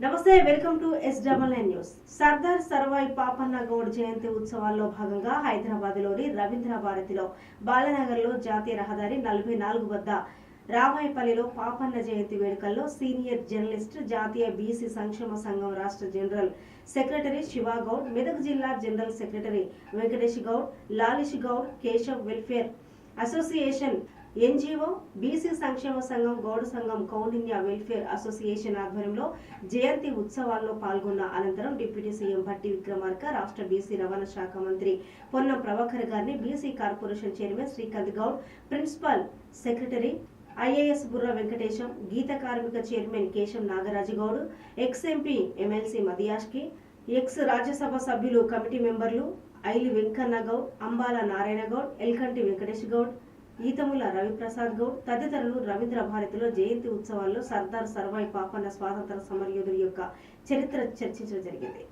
నమస్తే welcome to S double nine news. Sardar Sarvai Papanna Goud జయంతి ఉత్సవాల్లో భాగంగా హైదరాబాద్లోని రవీంద్ర భారతిలో బాలనగర్లో జాతీయ రహదారి నలభై నాలుగు వద్ద రామాయపల్లిలో పాపన్న జయంతి వేడుకల్లో సీనియర్ జర్నలిస్ట్ జాతీయ బీసీ సంక్షేమ సంఘం రాష్ట్ర జనరల్ సెక్రటరీ శివా గౌడ్ మెదక్ జిల్లా general secretary Venkatesh Goud Lalish Goud Keshav welfare association NGO BC సంక్షేమ సంఘం గౌడ సంఘం కౌండిన్య వెల్ఫేర్ అసోసియేషన్ ఆధ్వర్యంలో జయంతి ఉత్సవాల్లో పాల్గొన్న అనంతరం డిప్యూటీ సీఎం భట్టి విక్రమార్క రాష్ట్ర బీసీ రవాణా శాఖ మంత్రి పొన్నం ప్రభాకర్ గారిని BC corporation chairman Srikanth Goud principal secretary IAS Burra Venkatesham గీత కార్మిక chairman Kesham Nagaraju Goud ex MP MLC Madhu Yaskhi ex Rajya Sabha సభ్యులు కమిటీ మెంబర్లు ఐలి వెంకన్న గౌడ్ అంబాల నారాయణ గౌడ్ ఎల్కంటి వెంకటేష్ గౌడ్ ఈతముల రవిప్రసాద్ గౌడ్ తదితరులు రవీంద్ర భారతిలో జయంతి ఉత్సవాల్లో సర్దార్ సర్వాయి పాపన్న స్వాతంత్ర సమరయోధుడి యొక్క చరిత్ర చర్చించడం జరిగింది.